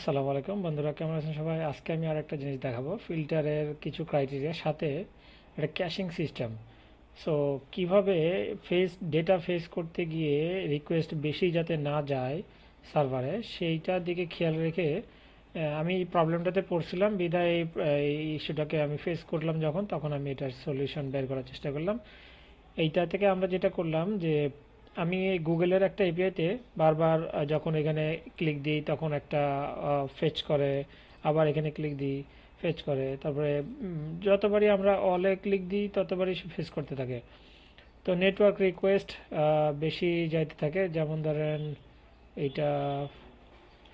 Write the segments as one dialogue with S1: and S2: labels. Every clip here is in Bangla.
S1: আসসালামু আলাইকুম। বন্ধুরা, কেমন আছেন সবাই? আজকে আমি আর একটা জিনিস দেখাবো। ফিল্টারের কিছু ক্রাইটেরিয়ার সাথে একটা ক্যাশিং সিস্টেম সো কীভাবে ফেস ডেটা ফেস করতে গিয়ে রিকোয়েস্ট বেশি যাতে না যায় সার্ভারে সেইটার দিকে খেয়াল রেখে আমি এই প্রবলেমটাতে পড়ছিলাম। এই এই ইস্যুটাকে আমি ফেস করলাম যখন, তখন আমি এটার সলিউশন বের করার চেষ্টা করলাম। এইটা থেকে আমরা যেটা করলাম যে আমি এই গুগলের একটা এপিআইতে বারবার যখন এখানে ক্লিক দিই, তখন একটা ফেচ করে, আবার এখানে ক্লিক দিই ফেচ করে, তারপরে যতবারই আমরা অলে ক্লিক দিই, ততবারই ফেস করতে থাকে। তো নেটওয়ার্ক রিকোয়েস্ট বেশি যাইতে থাকে, যেমন ধরেন এইটা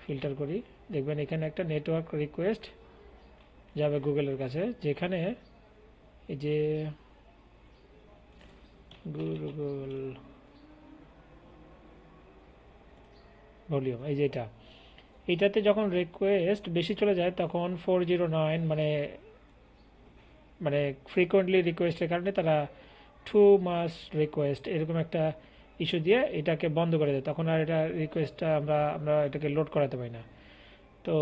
S1: ফিল্টার করি, দেখবেন এখানে একটা নেটওয়ার্ক রিকোয়েস্ট যাবে গুগলের কাছে, যেখানে এই যে গুগল ভলিউম, এই যে এটা। এটাতে যখন রিকোয়েস্ট বেশি চলে যায়, তখন ফোর জিরো নাইন মানে মানে ফ্রিকোয়েন্টলি রিকোয়েস্টের কারণে তারা টু মাস রিকোয়েস্ট এরকম একটা ইস্যু দিয়ে এটাকে বন্ধ করে দেয়। তখন আর এটা রিকোয়েস্টটা আমরা আমরা এটাকে লোড করাতে পারি না। তো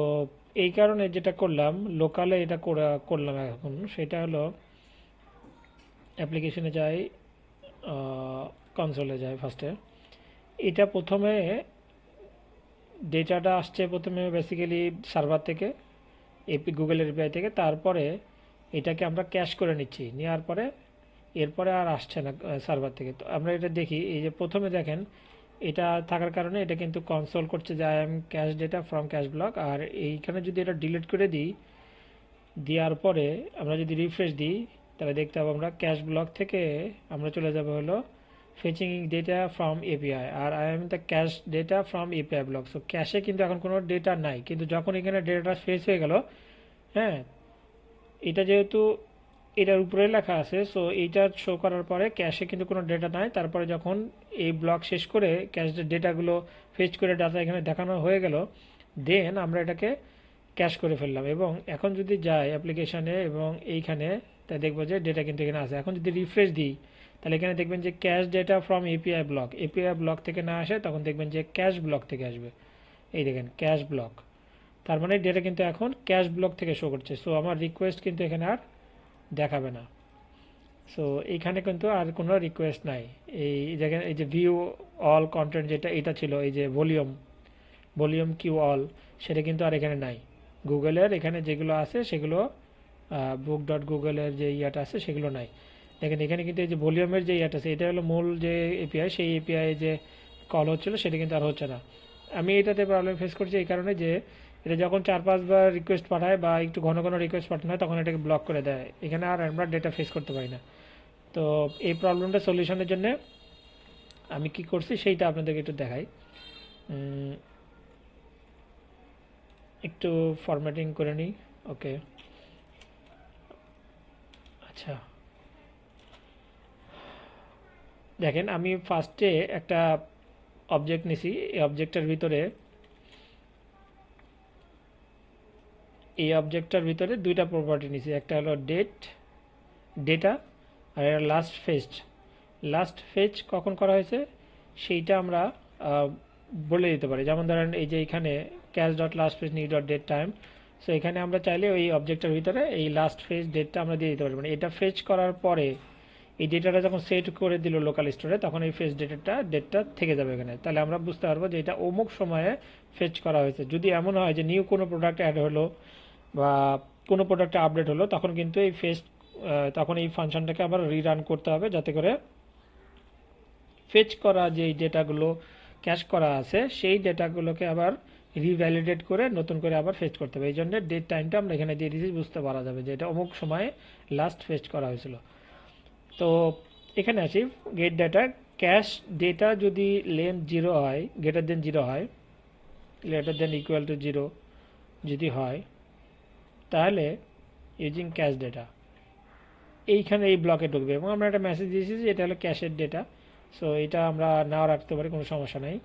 S1: এই কারণে যেটা করলাম লোকালে এটা করা, করলাম এখন, সেটা হলো অ্যাপ্লিকেশনে যাই কনসোলে যাই ফার্স্টে এটা প্রথমে ডেটাটা আসছে প্রথমে বেসিক্যালি সার্ভার থেকে এপি গুগলের এপিআই থেকে, তারপরে এটাকে আমরা ক্যাশ করে নিচ্ছি। নেওয়ার পরে, এরপরে আর আসছে না সার্ভার থেকে। তো আমরা এটা দেখি, এই যে প্রথমে দেখেন, এটা থাকার কারণে এটা কিন্তু কনসোল করছে যে I am cache data from cache block আর এইখানে যদি এটা ডিলিট করে দিই, দেওয়ার পরে আমরা যদি রিফ্রেশ দিই, তাহলে দেখতে পাবো আমরা ক্যাশ ব্লক থেকে আমরা চলে যাব হলো fetching data from API R I am the cache data from API block so ক্যাশে কিন্তু এখন কোনো ডেটা নাই, কিন্তু যখন এখানে ডেটাটা ফেস হয়ে গেল হ্যাঁ এটা যেহেতু এটার উপরে লেখা আছে সো এইটা শো করার পরে ক্যাশে কিন্তু কোনো ডেটা নাই। তারপরে যখন এই ব্লক শেষ করে ক্যাশ ডেটাগুলো ফেচ করে ডাটা এখানে দেখানো হয়ে গেল দেন আমরা এটাকে ক্যাশ করে ফেললাম। এবং এখন যদি যাই অ্যাপ্লিকেশানে এবং এইখানে তা দেখব যে ডেটা কিন্তু এখানে আছে। এখন যদি রিফ্রেশ দিই তাহলে এখানে দেখবেন যে cache data from API block API block থেকে না আসে, তখন দেখবেন যে ক্যাশ ব্লক থেকে আসবে। এই দেখেন ক্যাশ ব্লক তার মানে ডেটা কিন্তু এখন ক্যাশ ব্লক থেকে শো করছে। সো আমার রিকোয়েস্ট কিন্তু এখানে আর দেখাবে না। সো এইখানে কিন্তু আর কোনো রিকোয়েস্ট নাই। এই জায়গায় এই যে ভিউ অল কন্টেন্ট যেটা, এটা ছিল, এই যে ভলিউম ভলিউম কিউ অল সেটা কিন্তু আর এখানে নাই। গুগলের এখানে যেগুলো আছে, সেগুলো বুক ডট গুগলের যে ইয়াটা আছে, সেগুলো নাই। দেখেন, এখানে কিন্তু এই যে ভলিউমের যে ইয়াটা আছে, এটা হলো মূল যে এপিআই সেই এপিআই যে কল হচ্ছিল, সেটা কিন্তু আর হচ্ছে না। আমি এটাতে প্রবলেম ফেস করছি এই কারণে যে, এটা যখন চার পাঁচবার রিকোয়েস্ট পাঠায় বা একটু ঘন ঘন রিকোয়েস্ট পাঠানো হয়, তখন এটাকে ব্লক করে দেয়। এখানে আর আমরা ডেটা ফেস করতে পারি না। তো এই প্রবলেমটা সলিউশনের জন্য আমি কি করছি, সেইটা আপনাদেরকে একটু দেখাই। একটু ফরম্যাটিং করে নিই ওকে আচ্ছা। দেখেন, আমি ফার্স্টে একটা অবজেক্ট নিছি। এই অবজেক্টের ভিতরে, এই অবজেক্টটার ভিতরে দুইটা প্রপার্টি নিছি। একটা হলো ডেট ডেটা আর একটা লাস্ট ফেস্ট লাস্ট ফেজ কখন করা হয়েছে? সেইটা আমরা বলে দিতে পারি। যেমন ধরেন, এই যে এখানে cache dot last fetch new dot date time so এখানে আমরা চাইলে ওই অবজেক্টের ভিতরে এই লাস্ট ফেজ ডেটটা আমরা দিয়ে দিতে পারি। মানে এটা ফেজ করার পরে এই ডেটাটা যখন সেট করে দিল লোকাল স্টোরে তখন এই ফেস ডেটাটা ডেটটা থেকে যাবে এখানে। তাহলে আমরা বুঝতে পারব যে এটা অমুক সময়ে ফেচ করা হয়েছে। যদি এমন হয় যে নিউ কোনো প্রোডাক্ট অ্যাড হলো বা কোনো প্রোডাক্টে আপডেট হলো, তখন কিন্তু এই ফেস তখন এই ফাংশনটাকে আবার রিরান করতে হবে যাতে করে ফেচ করা যে ডেটাগুলো ক্যাশ করা আছে, সেই ডেটাগুলোকে আবার রিভ্যালিডেট করে নতুন করে আবার ফেচ করতে হবে। এই জন্য ডেট টাইমটা আমরা এখানে দিয়ে দিয়েছি, বুঝতে পারা যাবে যে এটা অমুক সময়ে লাস্ট ফেচ করা হয়েছিল। তো এখানে আসি গেট ডেটা ক্যাশ ডেটা যদি লেন জিরো হয় গ্রেটার দেন জিরো হয় greater than equal to zero যদি হয়, তাহলে ইউজিং ক্যাশ ডেটা এইখানে এই ব্লকে ঢুকবে এবং আমরা একটা মেসেজ দিয়েছি যে এটা হলো ক্যাশের ডেটা সো এটা আমরা নাও রাখতে পারি, কোনো সমস্যা নেই।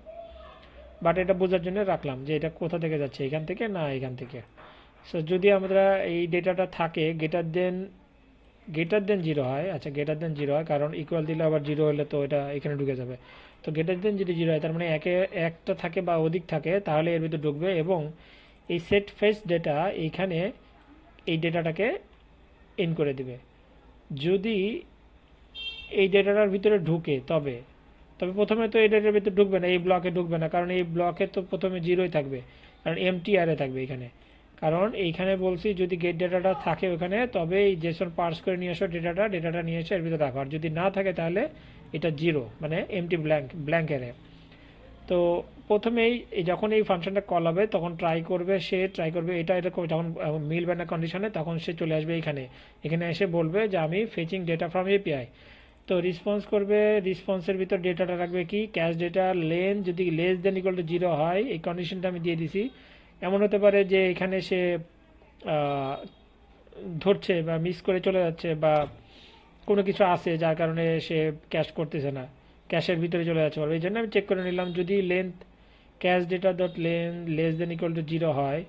S1: বাট এটা বোঝার জন্য রাখলাম যে এটা কোথা থেকে যাচ্ছে, এখান থেকে না এখান থেকে। সো যদি আমরা এই ডেটাটা থাকে greater than greater than zero হয় আচ্ছা গ্রেটার দেন জিরো হয়, কারণ ইকুয়াল দিলে আবার জিরো হলে তো এটা এখানে ঢুকে যাবে। তো গ্রেটার দেন যদি জিরো হয়, তার মানে একে, একটা থাকে বা অধিক থাকে, তাহলে এর ভিতরে ঢুকবে এবং এই সেট ফেস ডেটা এইখানে এই ডেটাটাকে ইন করে দিবে। যদি এই ডেটাটার ভিতরে ঢুকে, তবে তবে প্রথমে তো এই ডেটার ভিতরে ঢুকবে না, এই ব্লকে ঢুকবে না, কারণ এই ব্লকে তো প্রথমে জিরোই থাকবে, কারণ এমটি আরে থাকবে এখানে। কারণ এইখানে বলছি যদি গেট ডেটাটা থাকে ওখানে, তবে এই জেসন পার্স করে নিয়ে আসো ডেটাটা ডেটাটা নিয়ে এসে এর ভিতরে রাখো। আর যদি না থাকে তাহলে এটা জিরো মানে এমটি ব্ল্যাঙ্ক ব্ল্যাঙ্ক এরে তো প্রথমেই যখন এই ফাংশনটা কল হবে, তখন ট্রাই করবে সে ট্রাই করবে এটা এটা যখন মিলবে না কন্ডিশনে তখন সে চলে আসবে এখানে এখানে এসে বলবে যে আমি ফেচিং ডেটা ফ্রম এপিআই তো রেসপন্স করবে রেসপন্সের ভিতর ডেটাটা রাখবে কি? ক্যাশ ডেটা লেন যদি less than equal to zero হয়, এই কন্ডিশনটা আমি দিয়ে দিছি। এমন হতে পারে যে এখানে সে ধরছে বা মিস করে চলে যাচ্ছে বা কোনো কিছু আছে যার কারণে সে ক্যাশ করতেছে না ক্যাশের ভিতরে চলে যাচ্ছে। এই জন্য আমি চেক করে নিলাম, যদি length cache data dot len less than equal to zero হয়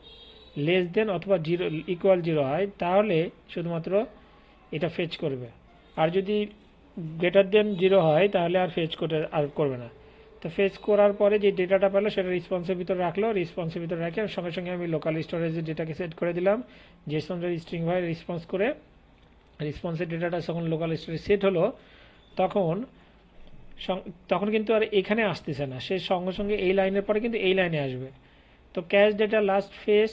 S1: লেস দেন অথবা জিরো ইকুয়াল জিরো হয়, তাহলে শুধুমাত্র এটা ফেচ করবে। আর যদি গ্রেটার দেন জিরো হয়, তাহলে আর ফেচ করে আর করবে না। তো ফেচ করার পরে যে ডেটাটা পেল, সেটা রেসপন্সের ভিতরে রাখল। রেসপন্সের ভিতরে রাখে সঙ্গে সঙ্গে আমি লোকাল স্টোরেজের ডেটাকে সেট করে দিলাম। জেসনের স্ট্রিং ভাই রেসপন্স করে রেসপন্সের ডেটাটা যখন লোকাল স্টোরেজ সেট হলো, তখন তখন কিন্তু আর এখানে আসতেছে না। সে সঙ্গে সঙ্গে এই লাইনের পরে কিন্তু এই লাইনে আসবে। তো cache data last fetch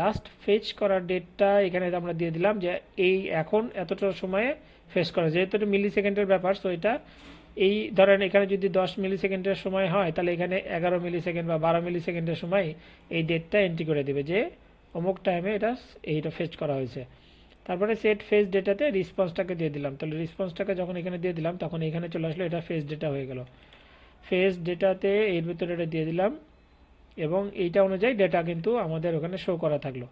S1: last fetch করার ডেটটা এখানে আমরা দিয়ে দিলাম যে এই এখন এতটা সময়ে ফেস করা। যেহেতু এটা মিলি সেকেন্ডের ব্যাপার তো এটা এই ধরেন এখানে যদি দশ মিলি সেকেন্ডের সময় হয়, তাহলে এখানে এগারো মিলি সেকেন্ড বা বারো মিলি সেকেন্ডের সময় এই ডেটটা এন্ট্রি করে দেবে যে অমুক টাইমে এটা এইটা ফেচ করা হয়েছে। তারপরে সেট ফেস ডেটাতে রেসপন্সটাকে দিয়ে দিলাম। তাহলে রেসপন্সটাকে যখন এখানে দিয়ে দিলাম, তখন এখানে চলে আসলো এটা ফেস ডেটা হয়ে গেল। ফেস ডেটাতে এর ভিতরে এটা দিয়ে দিলাম এবং এইটা অনুযায়ী ডেটা কিন্তু আমাদের ওখানে শো করা থাকল।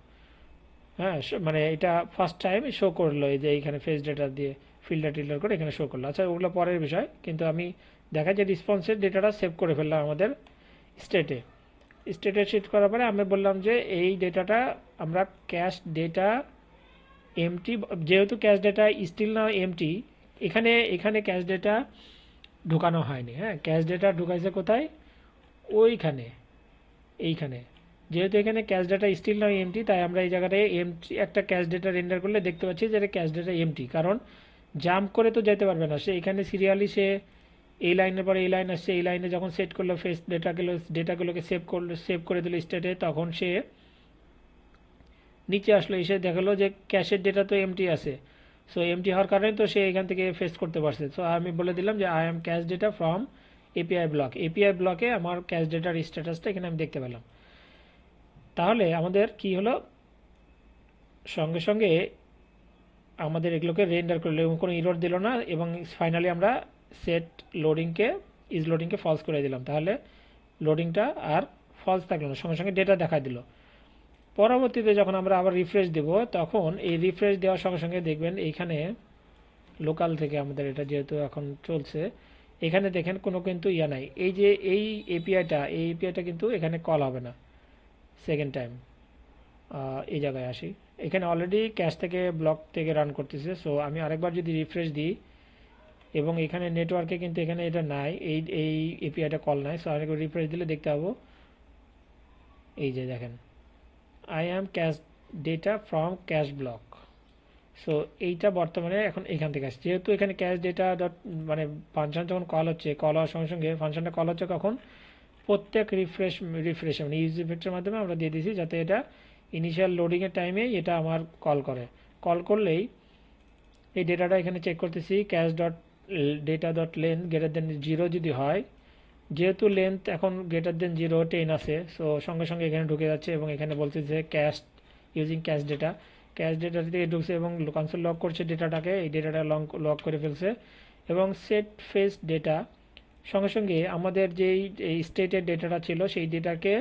S1: হ্যাঁ মানে এটা ফার্স্ট টাইম শো করল এই যে এইখানে ফেস ডেটা দিয়ে। ফিল্টার টিল্টার করে এখানে শো করল। আচ্ছা ওগুলো পরের বিষয়, কিন্তু আমি দেখা যায় রেসপন্সের ডেটাটা সেভ করে ফেললাম আমাদের স্টেটে স্টেটে শিফট করার পরে আমি বললাম যে এই ডেটাটা আমরা ক্যাশ ডেটা এমটি যেহেতু ক্যাশ ডেটা স্টিল না এমটি এখানে এখানে ক্যাশ ডেটা ঢুকানো হয়নি হ্যাঁ? ক্যাশ ডেটা ঢুকাইছে কোথায়? ওইখানে, এইখানে। যেহেতু এখানে ক্যাশ ডেটা স্টিল নয় এমটি তাই আমরা এই জায়গাটায় এমটি একটা ক্যাশ ডেটা রেন্ডার করলে দেখতে পাচ্ছি যে এটা ক্যাশ ডেটা এমটি কারণ জাম্প করে তো যেতে পারবে না। সে এখানে সিরিয়ালি সে এই লাইনের পরে এই লাইন আসছে, এই লাইনে যখন সেট করল ফেস ডেটাগুলো ডেটাগুলোকে সেভ করল সেভ করে দিল স্টেটে তখন সে নিচে আসলো, এসে দেখাল যে ক্যাশের ডেটা তো এমটি আছে। সো এমটি হওয়ার কারণে তো সে এখান থেকে ফেস করতে পারছে। সো আমি বলে দিলাম যে I am cache data from API block API ব্লকে আমার ক্যাশ ডেটার স্ট্যাটাসটা এখানে আমি দেখতে পেলাম। তাহলে আমাদের কি হলো? সঙ্গে সঙ্গে আমাদের এগুলোকে রেন্ডার করল এবং কোনো ইরোর দিল না এবং ফাইনালি আমরা সেট লোডিংকে ইজ লোডিংকে ফলস করে দিলাম। তাহলে লোডিংটা আর ফলস থাকল না, সঙ্গে সঙ্গে ডেটা দেখা দিল। পরবর্তীতে যখন আমরা আবার রিফ্রেশ দেব, তখন এই রিফ্রেশ দেওয়ার সঙ্গে সঙ্গে দেখবেন এইখানে লোকাল থেকে আমাদের এটা যেহেতু এখন চলছে, এখানে দেখেন কোনো কিন্তু ইয়া নাই। এই যে এই এপিআইটা এই এপিআইটা কিন্তু এখানে কল হবে না। সেকেন্ড টাইম এই জায়গায় আসি। এখানে অলরেডি ক্যাশ থেকে ব্লক থেকে রান করতেছে সো আমি আরেকবার যদি রিফ্রেশ দিই, এবং এখানে নেটওয়ার্কে কিন্তু এখানে এটা নাই, এই এই এপিআইটা কল নাই সো আরেকবার রিফ্রেশ দিলে দেখতে পাবো। এই যে দেখেন I am cache data from cache block so এইটা বর্তমানে এখন এখান থেকে আসছে। যেহেতু এখানে ক্যাশ ডেটা ডট মানে ফাংশন যখন কল হচ্ছে কল হওয়ার সঙ্গে সঙ্গে ফাংশনটা কল হচ্ছে কখন প্রত্যেক রিফ্রেশ রিফ্রেশ মানে ইউজ ইফেক্টের মাধ্যমে আমরা দিয়ে দিয়েছি, যাতে এটা ইনিশিয়াল লোডিংয়ের টাইমে এটা আমার কল করে। কল করলেই এই ডেটাটা এখানে চেক করতেছি cache dot data dot length greater than zero যদি হয়, যেহেতু লেন্থ এখন গ্রেটার দেন জিরো টেন আছে সো সঙ্গে সঙ্গে এখানে ঢুকে যাচ্ছে এবং এখানে বলছে যে cache using cache data cache data থেকে ঢুকছে এবং কনসোল লক করছে ডেটাটাকে এই ডেটাটা লং লক করে ফেলছে। এবং সেট ফেস ডেটা সঙ্গে সঙ্গে আমাদের যেই স্টেটের ডেটাটা ছিল, সেই ডেটাকে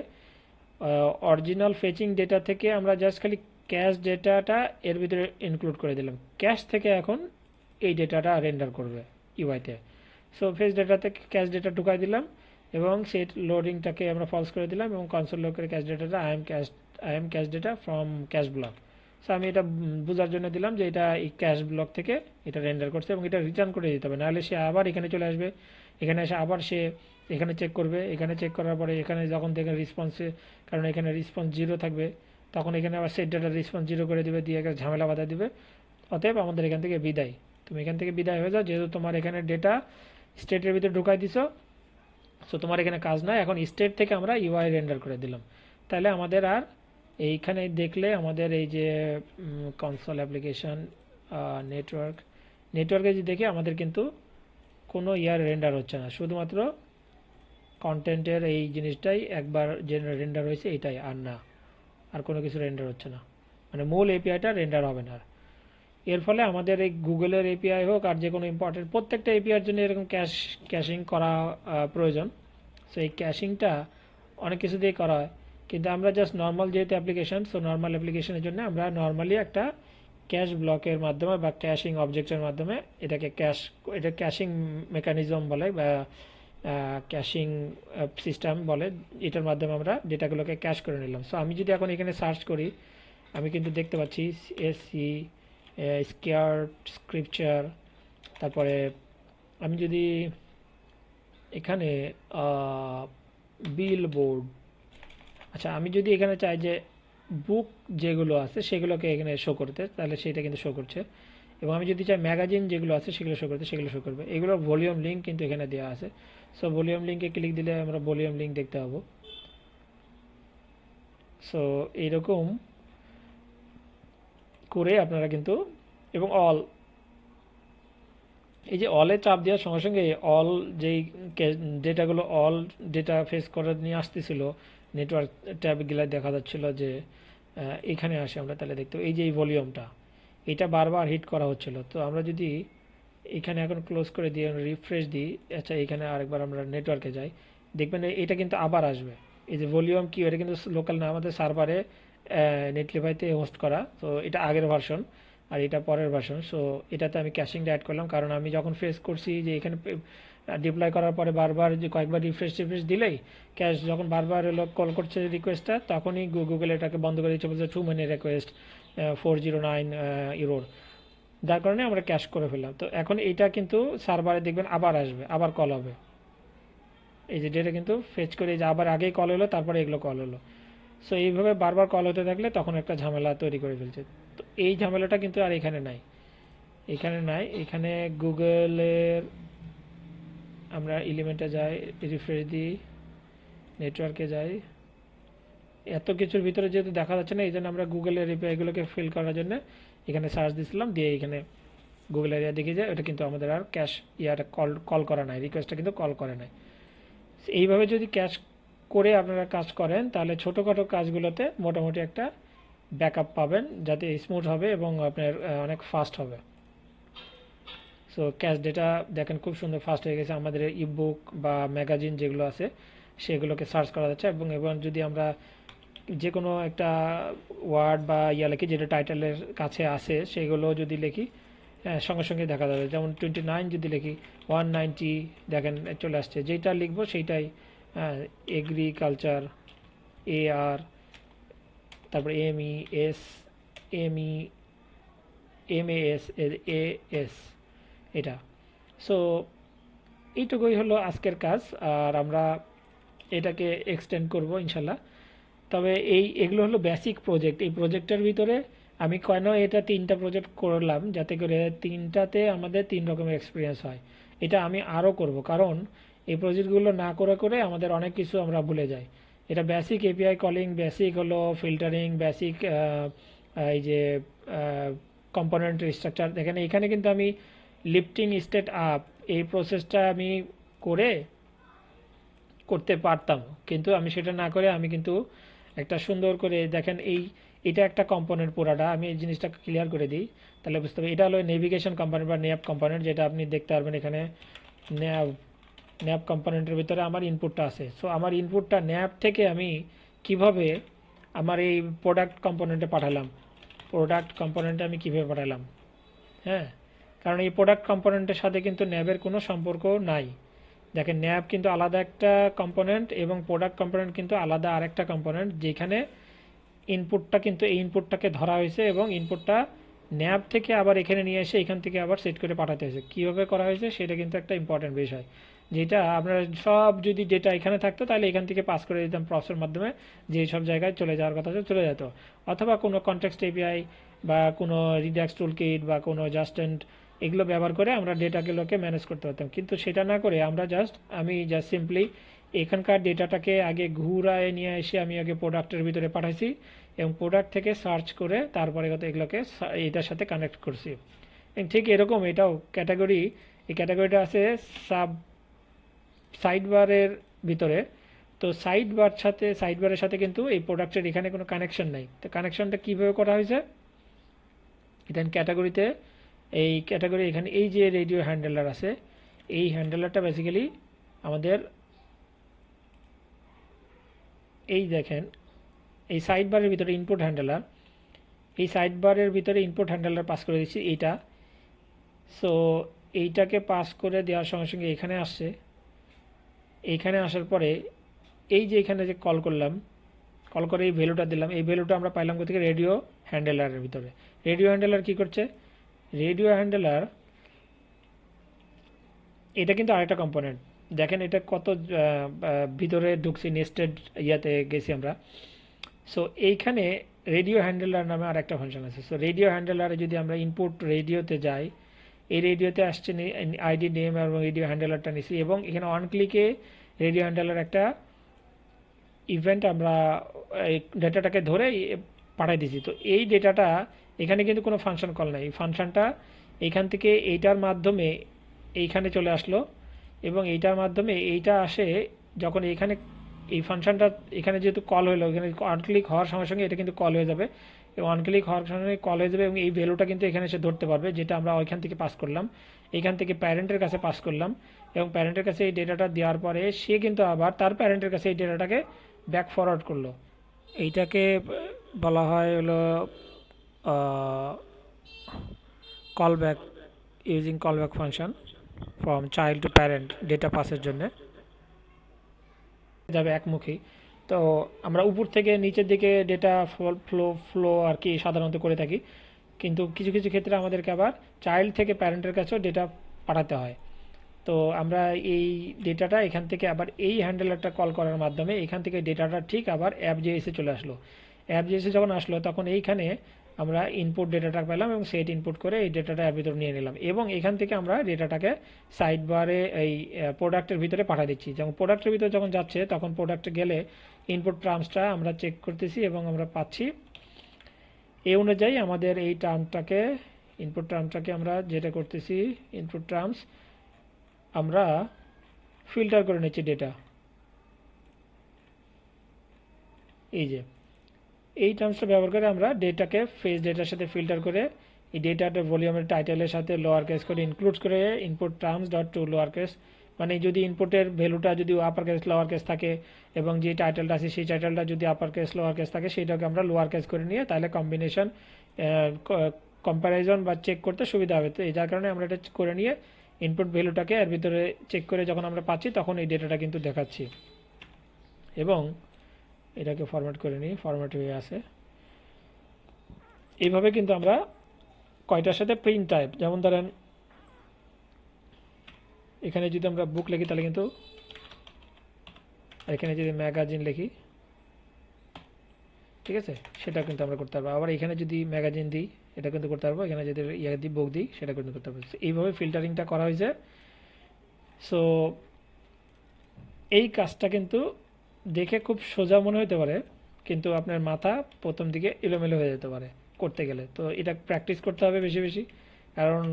S1: অরিজিনাল ফেচিং ডেটা থেকে আমরা জাস্ট খালি ক্যাশ ডেটাটা এর ভিতরে ইনক্লুড করে দিলাম। ক্যাশ থেকে এখন এই ডেটাটা রেন্ডার করবে ইউআইতে সো ফেস ডেটা থেকে ক্যাশ ডেটা ঢুকাই দিলাম এবং সেই লোডিংটাকে আমরা ফলস করে দিলাম এবং কনসোল করে cache ডেটাটা I am cache I am cache data from cache block so আমি এটা বোঝার জন্য দিলাম যে এটা এই ক্যাশ ব্লক থেকে এটা রেন্ডার করছে এবং এটা রিটার্ন করে দিতে হবে। নাহলে সে আবার এখানে চলে আসবে। এখানে এসে আবার সে এখানে চেক করবে, এখানে চেক করার পরে এখানে যখন দেখে রেসপন্সে কারণ এখানে রেসপন্স জিরো থাকবে, তখন এখানে আবার সেট ডাটা রেসপন্স জিরো করে দিবে, দিয়ে একটা ঝামেলা বাধা দিবে। অতএব আমাদের এখান থেকে বিদায়। তুমি এখান থেকে বিদায় হয়ে যাও, যেহেতু তোমার এখানে ডেটা স্টেটের ভিতরে ঢুকাই দিছো সো তোমার এখানে কাজ নয় এখন স্টেট থেকে আমরা ইউআই রেন্ডার করে দিলাম। তাহলে আমাদের আর এইখানে দেখলে আমাদের এই যে কনসোল অ্যাপ্লিকেশন নেটওয়ার্ক নেটওয়ার্কে যে দেখি আমাদের কিন্তু কোনো ইয়ার রেন্ডার হচ্ছে না। শুধুমাত্র কন্টেন্টের এই জিনিসটাই একবার যে রেন্ডার হয়েছে এটাই, আর না। আর কোনো কিছু রেন্ডার হচ্ছে না। মানে মূল এপিআইটা রেন্ডার হবে না আর। এর ফলে আমাদের এই গুগলের এপিআই হোক আর যে কোনো ইম্পর্টেন্ট প্রত্যেকটা এপিআইয়ের জন্য এরকম ক্যাশ ক্যাশিং করা প্রয়োজন। সো এই ক্যাশিংটা অনেক কিছু দিয়ে করা হয়। কিন্তু আমরা জাস্ট নর্মাল যেহেতু অ্যাপ্লিকেশন সো নর্মাল অ্যাপ্লিকেশনের জন্য আমরা নর্মালি একটা ক্যাশ ব্লকের মাধ্যমে বা ক্যাশিং অবজেক্টের মাধ্যমে এটাকে ক্যাশ এটা ক্যাশিং মেকানিজম বলে বা ক্যাশিং সিস্টেম বলে, এটার মাধ্যমে আমরা ডেটাগুলোকে ক্যাশ করে নিলাম। সো আমি যদি এখন এখানে সার্চ করি, আমি কিন্তু দেখতে পাচ্ছি এসি স্কেয়ার স্ক্রিপচার তারপরে আমি যদি এখানে বিল বোর্ড আচ্ছা আমি যদি এখানে চাই যে বুক যেগুলো আছে, সেগুলোকে এখানে শো করতে, তাহলে সেটা কিন্তু শো করছে। এবং আমি যদি চাই ম্যাগাজিন যেগুলো আছে, সেগুলো শো করতে, সেগুলো শো করবে। এগুলোর ভলিউম লিঙ্ক কিন্তু এখানে দেওয়া আছে। সো ভলিউম লিঙ্কে ক্লিক দিলে আমরা ভলিউম লিঙ্ক দেখতে পাবো। সো এইরকম করে আপনারা কিন্তু, এবং অল এই যে অলে চাপ দেওয়ার সঙ্গে সঙ্গে অল যেই ডেটাগুলো অল ডেটা ফেস করে নিয়ে আসতেছিল নেটওয়ার্ক ট্যাবগুলো দেখা যাচ্ছিল যে এখানে আসে আমরা, তাহলে দেখতে এই যে এই ভলিউমটা এটা বারবার হিট করা হচ্ছিল। তো আমরা যদি এখানে এখন ক্লোজ করে দিয়ে রিফ্রেশ দিই। আচ্ছা এখানে আরেকবার আমরা নেটওয়ার্কে যাই। দেখবেন এটা কিন্তু আবার আসবে। এই যে ভলিউম কি, এটা কিন্তু লোকাল না, আমাদের সার্ভারে নেটলিফাইতে হোস্ট করা। তো এটা আগের ভার্সন আর এটা পরের ভার্সন সো এটাতে আমি ক্যাশিংটা অ্যাড করলাম। কারণ আমি যখন ফেস করছি যে এখানে ডিপ্লয় করার পরে বারবার যে কয়েকবার রিফ্রেশ রিফ্রেশ দিলেই ক্যাশ যখন বারবার হলো কল করছে রিকোয়েস্টটা তখনই গুগল এটাকে বন্ধ করে দিচ্ছে বলছে too many request four zero nine ইউরোর যার কারণে আমরা ক্যাশ করে ফেললাম। তো এখন এইটা কিন্তু সার্ভারে দেখবেন আবার আসবে, আবার কল হবে। এই যে ডেটা কিন্তু ফেচ করে যে আবার আগেই কল হলো, তারপরে এগুলো কল হলো। সো এইভাবে বারবার কল হতে থাকলে তখন একটা ঝামেলা তৈরি করে ফেলছে। তো এই ঝামেলাটা কিন্তু আর এখানে নাই। এখানে নাই, এখানে গুগলের আমরা এলিমেন্টে যাই রিফ্রেশ দিই নেটওয়ার্কে যাই এত কিছুর ভিতরে যেহেতু দেখা যাচ্ছে না, এই জন্য আমরা গুগলের এপিআইগুলোকে ফিল করার জন্য এখানে সার্চ দিছিলাম দিয়ে এখানে গুগল এরিয়া দেখে যায়, ওটা কিন্তু আমাদের আর ক্যাশ ইয়াটা কল কল করা নাই রিকোয়েস্টটা কিন্তু কল করে নাই। এইভাবে যদি ক্যাশ করে আপনারা কাজ করেন, তাহলে ছোটোখাটো কাজগুলোতে মোটামুটি একটা ব্যাকআপ পাবেন, যাতে স্মুথ হবে এবং আপনার অনেক ফাস্ট হবে। সো ক্যাশ ডেটা দেখেন খুব সুন্দর ফাস্ট হয়ে গেছে, আমাদের ইবুক বা ম্যাগাজিন যেগুলো আছে, সেগুলোকে সার্চ করা যাচ্ছে এবং এবং যদি আমরা যে কোনো একটা ওয়ার্ড বা ইয়া লিখি যেটা টাইটেলের কাছে আসে, সেগুলো যদি লিখি সঙ্গে সঙ্গে দেখা যাবে। যেমন টোয়েন্টি নাইন যদি লিখি ওয়ান নাইনটি দেখেন, চলে আসছে। যেটা লিখব সেইটাই এগ্রিকালচার এ আর তারপরে M E S M E M A S A S এটা। সো এইটুকুই হলো আজকের কাজ, আর আমরা এটাকে এক্সটেন্ড করব, ইনশাল্লাহ। তবে এই, এগুলো হলো বেসিক প্রজেক্ট এই প্রজেক্টের ভিতরে আমি কেন এটা তিনটা প্রজেক্ট করলাম? যাতে করে তিনটাতে আমাদের তিন রকমের এক্সপিরিয়েন্স হয়। এটা আমি আরও করব। কারণ এই প্রজেক্টগুলো না করে করে আমাদের অনেক কিছু আমরা ভুলে যাই। এটা বেসিক এপিআই কলিং বেসিক হলো ফিল্টারিং বেসিক এই যে কম্পোনেন্ট স্ট্রাকচার দেখেন, এখানে কিন্তু আমি লিফটিং স্টেট আপ এই প্রসেসটা আমি করে, করতে পারতাম। কিন্তু আমি সেটা না করে আমি কিন্তু একটা সুন্দর করে দেখেন এই, এটা একটা কম্পোনেন্ট পুরাটা, আমি এই জিনিসটা ক্লিয়ার করে দিই, তাহলে বুঝতে পারি এটা হলো নেভিগেশন কম্পোনেন্ট বা ন্যাপ কম্পোনেন্ট যেটা আপনি দেখতে পারবেন এখানে ন্যাপ ন্যাপ কম্পোনেন্টের ভিতরে আমার ইনপুটটা আছে। সো আমার ইনপুটটা ন্যাপ থেকে আমি কীভাবে আমার এই প্রোডাক্ট কম্পোনেন্টে পাঠালাম? প্রোডাক্ট কম্পোনেন্টে আমি কীভাবে পাঠালাম? হ্যাঁ? কারণ এই প্রোডাক্ট কম্পোনেন্টের সাথে কিন্তু ন্যাবের কোনো সম্পর্ক নাই। দেখেন, ন্যাব কিন্তু আলাদা একটা কম্পোনেন্ট এবং প্রোডাক্ট কম্পোনেন্ট কিন্তু আলাদা আরেকটা কম্পোনেন্ট যেখানে ইনপুটটা কিন্তু এই ইনপুটটাকে ধরা হয়েছে এবং ইনপুটটা ন্যাব থেকে আবার এখানে নিয়ে এসে এখান থেকে আবার সেট করে পাঠাতে হয়েছে। কীভাবে করা হয়েছে সেটা কিন্তু একটা ইম্পর্টেন্ট বিষয়। যেটা আপনার সব যদি ডেটা এখানে থাকতো, তাহলে এখান থেকে পাস করে দিতাম প্রসেসের মাধ্যমে যে সব জায়গায় চলে যাওয়ার কথা চলে যেত। অথবা কোনো কনটেক্সট এপিআই বা কোনো রিডাক্স টুল কিট বা কোনো জাস্টেন্ট এগুলো ব্যবহার করে আমরা ডেটাগুলোকে ম্যানেজ করতে পারতাম। কিন্তু সেটা না করে আমরা জাস্ট আমি জাস্ট সিম্পলি এখানকার ডেটাটাকে আগে ঘুরায় নিয়ে এসে আমি আগে প্রোডাক্টের ভিতরে পাঠাইছি এবং প্রোডাক্ট থেকে সার্চ করে তারপরে কত এগুলোকে এটার সাথে কানেক্ট করছি। ঠিক এরকম এটাও ক্যাটাগরি এই ক্যাটাগরিটা আছে সাব সাইড বারের ভিতরে। তো সাইড বার সাথে সাইড বারের সাথে কিন্তু এই প্রোডাক্টের এখানে কোনো কানেকশন নাই। তো কানেকশনটা কীভাবে করা হয়েছে? দেন ক্যাটাগরিতে এই ক্যাটাগরি এখানে এই যে রেডিও হ্যান্ডেলার আছে, এই হ্যান্ডেলারটা বেসিক্যালি আমাদের এই দেখেন, এই সাইড বারের ভিতরে ইনপুট হ্যান্ডেলার এই সাইড বারের ভিতরে ইনপুট হ্যান্ডেলার পাস করে দিচ্ছি এইটা। সো এইটাকে পাস করে দেওয়ার সঙ্গে সঙ্গে এখানে আসছে। এইখানে আসার পরে এই যে এখানে যে কল করলাম কল করে এই ভ্যালুটা দিলাম, এই ভ্যালুটা আমরা পাইলাম কোথেকে? রেডিও হ্যান্ডেলারের ভিতরে। রেডিও হ্যান্ডেলার কি করছে? রেডিও হ্যান্ডেলার, এটা কিন্তু আরেকটা কম্পোনেন্ট দেখেন এটা কত ভিতরে ঢুকছি নেস্টেড ইয়াতে গেছি আমরা। সো এইখানে রেডিও হ্যান্ডেলার নামে আর একটা ফাংশন আছে। সো রেডিও হ্যান্ডেলারে যদি আমরা ইনপুট রেডিওতে যাই, এই রেডিওতে আসছে আইডি নেম এবং রেডিও হ্যান্ডেলারটা নিছি এবং এখানে অন ক্লিকে রেডিও হ্যান্ডেলার একটা ইভেন্ট আমরা, এই ডেটাটাকে ধরে পাঠিয়ে দিছি। তো এই ডেটাটা এখানে কিন্তু কোনো ফাংশন কল নাই। এই ফাংশনটা এইখান থেকে এইটার মাধ্যমে এইখানে চলে আসলো এবং এইটার মাধ্যমে এইটা আসে যখন এইখানে এই ফাংশনটা এখানে যেহেতু কল হলো, এখানে অন ক্লিক হওয়ার সঙ্গে সঙ্গে এটা কিন্তু কল হয়ে যাবে। এবং অন ক্লিক হওয়ার সঙ্গে সঙ্গে কল হয়ে যাবে এবং এই ভ্যালুটা কিন্তু এখানে এসে ধরতে পারবে, যেটা আমরা ওইখান থেকে পাস করলাম। এখান থেকে প্যারেন্টের কাছে পাস করলাম এবং প্যারেন্টের কাছে এই ডেটাটা দেওয়ার পরে সে কিন্তু আবার তার প্যারেন্টের কাছে এই ডেটাটাকে ব্যাক ফরওয়ার্ড করল। এইটাকে বলা হয় হলো call back using call back function from child to parent data পাসের জন্য। যাবে একমুখী। তো আমরা উপর থেকে নিচের দিকে ডেটা ফ্লো ফ্লো আর কি সাধারণত করে থাকি। কিন্তু কিছু কিছু ক্ষেত্রে আমাদেরকে আবার চাইল্ড থেকে প্যারেন্টের কাছেও ডেটা পাঠাতে হয়। তো আমরা এই ডেটাটা এখান থেকে আবার এই হ্যান্ডেলারটা কল করার মাধ্যমে এখান থেকে ডেটাটা ঠিক আবার অ্যাপ জেএসে চলে আসলো। অ্যাপ জেএসে যখন আসলো, তখন এইখানে আমরা ইনপুট ডেটাটা পেলাম এবং সেট ইনপুট করে এই ডেটাটা অ্যাপ ভিতরে নিয়ে নিলাম। এবং এখান থেকে আমরা ডেটাটাকে সাইড বারে এই প্রোডাক্টের ভিতরে পাঠা দিচ্ছি। যখন প্রোডাক্টের ভিতরে যখন যাচ্ছে, তখন প্রোডাক্টে গেলে ইনপুট টার্মসটা আমরা চেক করতেছি এবং আমরা পাচ্ছি। এই অনুযায়ী আমাদের এই টার্মটাকে ইনপুট টার্মটাকে আমরা যেটা করতেছি ইনপুট টার্মস আমরা ফিল্টার করে নিচ্ছি ডেটা এই যে। এই টার্মসটা ব্যবহার করে আমরা ডেটাকে ফেস ডেটার সাথে ফিল্টার করে এই ডেটাটা ভলিউমের টাইটেলের সাথে লোয়ার কেস করে ইনক্লুড করে input terms dot to lower case মানে যদি ইনপুটের ভ্যালুটা যদি আপার কেস লোয়ার কেস থাকে এবং যে টাইটেলটা আছে সেই টাইটেলটা যদি আপার কেস লোয়ার কেস থাকে সেটাকে আমরা লোয়ার কেস করে নিয়ে তাহলে কম্বিনেশন কম্প্যারিজন বা চেক করতে সুবিধা হবে। তো এই যার কারণে আমরা এটা করে নিয়ে ইনপুট ভ্যালুটাকে এর ভিতরে চেক করে যখন আমরা পাচ্ছি তখন এই ডেটাটা কিন্তু দেখাচ্ছি। এবং এটাকে ফরম্যাট করে নিই ফরম্যাট হয়ে আছে। এইভাবে কিন্তু আমরা কয়টার সাথে প্রিন্ট টাইপ যেমন ধরেন, এখানে যদি আমরা বুক লিখি, তাহলে কিন্তু এখানে যদি ম্যাগাজিন লিখি, ঠিক আছে? সেটা কিন্তু আমরা করতে পারব। আবার এখানে যদি ম্যাগাজিন দিই, এটা কিন্তু করতে পারব। এখানে যদি ইয়ে দিই বুক দিই, সেটা কিন্তু করতে পারব। এইভাবে ফিল্টারিংটা করা হয়েছে। সো এই কাজটা কিন্তু দেখে খুব সোজা মনে হতে পারে, কিন্তু আপনার মাথা প্রথম দিকে এলোমেলো হয়ে যেতে পারে করতে গেলে। তো এটা প্র্যাকটিস করতে হবে বেশি বেশি। কারণ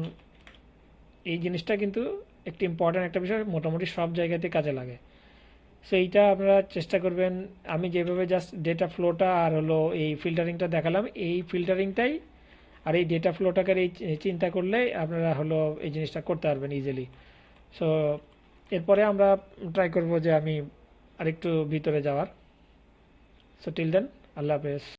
S1: এই জিনিসটা কিন্তু একটি ইম্পর্ট্যান্ট একটা বিষয়, মোটামুটি সব জায়গাতে কাজে লাগে। সো এইটা আপনারা চেষ্টা করবেন। আমি যেভাবে জাস্ট ডেটা ফ্লোটা আর হলো এই ফিল্টারিংটা দেখালাম, এই ফিল্টারিংটাই আর এই ডেটা ফ্লোটাকে এই চিন্তা করলে আপনারা হলো এই জিনিসটা করতে পারবেন ইজিলি সো এরপরে আমরা ট্রাই করব যে আমি আরেকটু ভিতরে যাওয়ার। সো টিল দেন আল্লাহ হাফেজ।